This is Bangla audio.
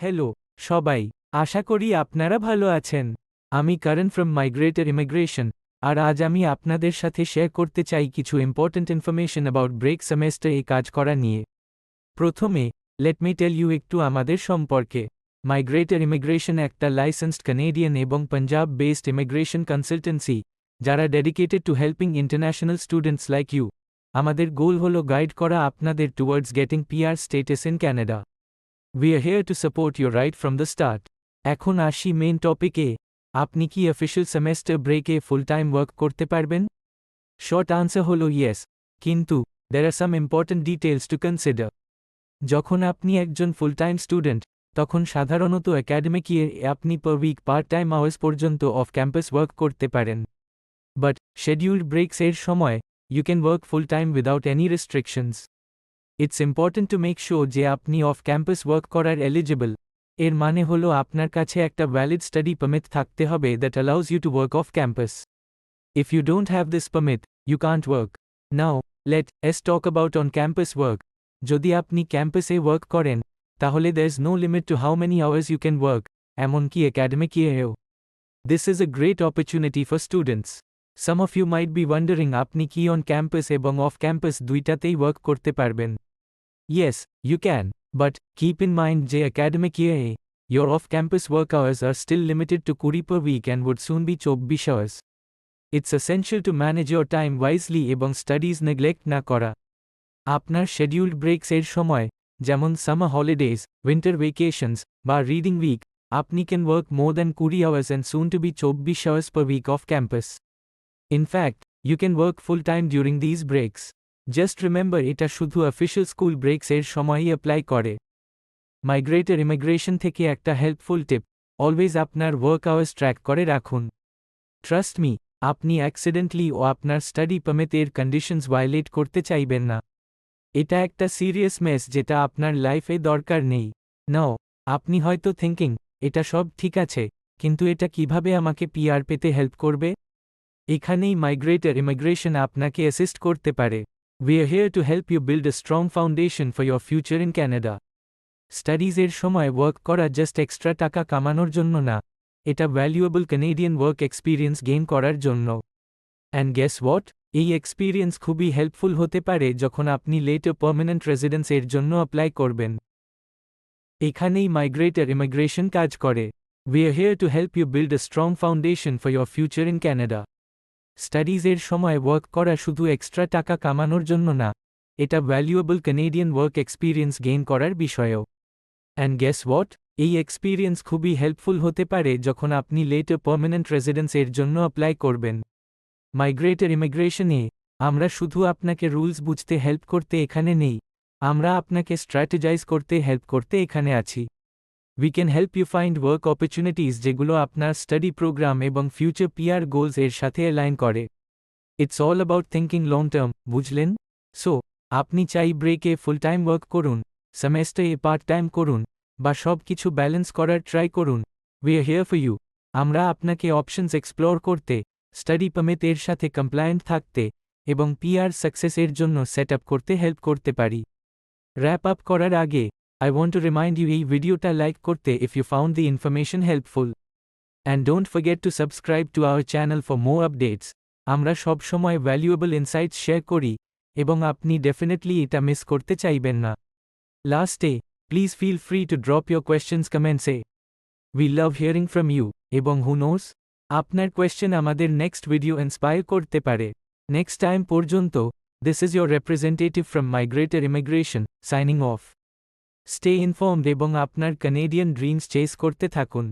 হ্যালো সবাই, আশা করি আপনারা ভালো আছেন। আমি কারণ ফ্রম মাইগ্রেটার ইমিগ্রেশন আর আজ আমি আপনাদের সাথে শেয়ার করতে চাই কিছু important information about break semester এই কাজ করা নিয়ে। প্রথমে লেট মি টেল ইউ একটু আমাদের সম্পর্কে। মাইগ্রেটার ইমিগ্রেশন একটা লাইসেন্সড কানেডিয়ান এবং পাঞ্জাব বেসড ইমিগ্রেশন কনসালটেন্সি যারা dedicated to helping international students like you আমাদের গোল হল গাইড করা আপনাদের towards getting PR status in Canada we are here to support your right from the start এখন আসি মেন টপিকে আপনি কি অফিসিয়াল সেমেস্টার ব্রেকে ফুল টাইম ওয়ার্ক করতে পারবেন? শর্ট আনসার হল ইয়েস কিন্তু there are some important details to consider যখন আপনি একজন ফুল টাইম স্টুডেন্ট তখন সাধারণত একাডেমিক ইয়ে আপনি per week part time hours পর্যন্ত অফ ক্যাম্পাস ওয়ার্ক করতে পারেন। বাট শেডিউল্ড ব্রেকস এর সময় you can work full time without any restrictions it's important to make sure যে আপনি অফ ক্যাম্পাস ওয়ার্ক করার এলিজিবল এর মানে হলো আপনার কাছে একটা ভ্যালিড স্টাডি পারমিট থাকতে হবে that allows you to work off campus if you don't have this permit you can't work now let's talk about on campus work যদি আপনি ক্যাম্পাসে ওয়ার্ক করেন, তাহলে there is no limit to how many hours you can work এমনকি একাডেমিক ইয়েও this is a great opportunity for students some of you might be wondering আপনি কি অন ক্যাম্পাস এবং অফ ক্যাম্পাস দুইটাতেই ওয়ার্ক করতে পারবেন? Yes you can but keep in mind যে academic year your off-campus work hours are still limited to 20 per week and would soon be 24 hours. It's essential to manage your time wisely এবং স্টাডিজ নেগলেক্ট না করা আপনার শেডিউল্ড ব্রেকস এর সময় যেমন সামার হলিডেজ উইন্টার ভেকেশনস বা রিডিং উইক আপনি ক্যান ওয়ার্ক মোর দ্যান কুড়ি hours and soon to be চব্বিশ hours per week off campus in fact you can work full time during these breaks just remember এটা শুধু অফিসিয়াল স্কুল ব্রেকস এর সময়ই অ্যাপ্লাই করে। মাইগ্রেটার ইমিগ্রেশন থেকে একটা হেল্পফুল টিপ অলওয়েজ আপনার ওয়ার্ক আওয়ার্স ট্র্যাক করে রাখুন। ট্রাস্ট মি আপনি অ্যাক্সিডেন্টলি ও আপনার স্টাডি পারমিটের কন্ডিশনস ভায়োলেট করতে চাইবেন না। এটা একটা সিরিয়াস মেস যেটা আপনার লাইফে দরকার নেই। নাও আপনি হয়তো থিঙ্কিং এটা সব ঠিক আছে, কিন্তু এটা কীভাবে আমাকে পিআর পেতে হেল্প করবে? এখানেই মাইগ্রেটার ইমিগ্রেশন আপনাকে অ্যাসিস্ট করতে পারে। We are here to help you build a strong foundation for your future in Canada স্টাডিজের সময় ওয়ার্ক করা জাস্ট এক্সট্রা টাকা কামানোর জন্য না। এটা valuable Canadian work experience gain করার জন্য। অ্যান্ড গেস হোয়াট এই এক্সপিরিয়েন্স খুবই হেল্পফুল হতে পারে যখন আপনি লেট ও পার্মানেন্ট রেসিডেন্স এর জন্য অ্যাপ্লাই করবেন। এখানেই মাইগ্রেটার ইমিগ্রেশন কাজ করে। We are here to help you build a strong foundation for your future in Canada স্টাডিজের সময় ওয়ার্ক করা শুধু এক্সট্রা টাকা কামানোর জন্য না, এটা valuable Canadian work experience gain করার বিষয়েও। অ্যান্ড গেস হোয়াট এই এক্সপিরিয়েন্স খুবই হেল্পফুল হতে পারে যখন আপনি লেট পার্মানেন্ট রেসিডেন্স এর জন্য অ্যাপ্লাই করবেন। মাইগ্রেটের ইমিগ্রেশনে আমরা শুধু আপনাকে রুলস বুঝতে হেল্প করতে এখানে নেই, আমরা আপনাকে স্ট্র্যাটেজাইজ করতে হেল্প করতে এখানে আছি। We can help you find work opportunities যেগুলো আপনার স্টাডি প্রোগ্রাম এবং ফিউচার পিআর গোলস এর সাথে অ্যালাইন করে। It's all about thinking long term বুঝলেন? সো আপনি চাই ব্রেকে ফুল টাইম ওয়ার্ক করুন সেমেস্টারে পার্ট টাইম করুন, বা সব কিছু ব্যালেন্স করার ট্রাই করুন। We are here for you আমরা আপনাকে অপশনস এক্সপ্লোর করতে স্টাডি পারমিট এর সাথে কমপ্লায়েন্ট থাকতে এবং পিআর সাকসেস এর জন্য সেট করতে হেল্প করতে পারি। র্যাপ আপ করার আগে I want to remind you এই ভিডিওটা লাইক করতে if you found the information helpful and don't forget to subscribe to our channel for more updates আমরা সব সময় ভ্যালুয়েবল ইনসাইটস শেয়ার করি এবং আপনি ডেফিনেটলি এটা মিস করতে চাইবেন না লাস্টে please feel free to drop your questions কমেন্টসে we love hearing from you এবং হু নোস আপনার কোয়েশ্চেন আমাদের নেক্সট ভিডিও ইন্সপায়ার করতে পারে নেক্সট টাইম পর্যন্ত this is your representative from Migrator immigration signing off stay informed এবং আপনার কানেডিয়ান ড্রিমস চেস করতে থাকুন।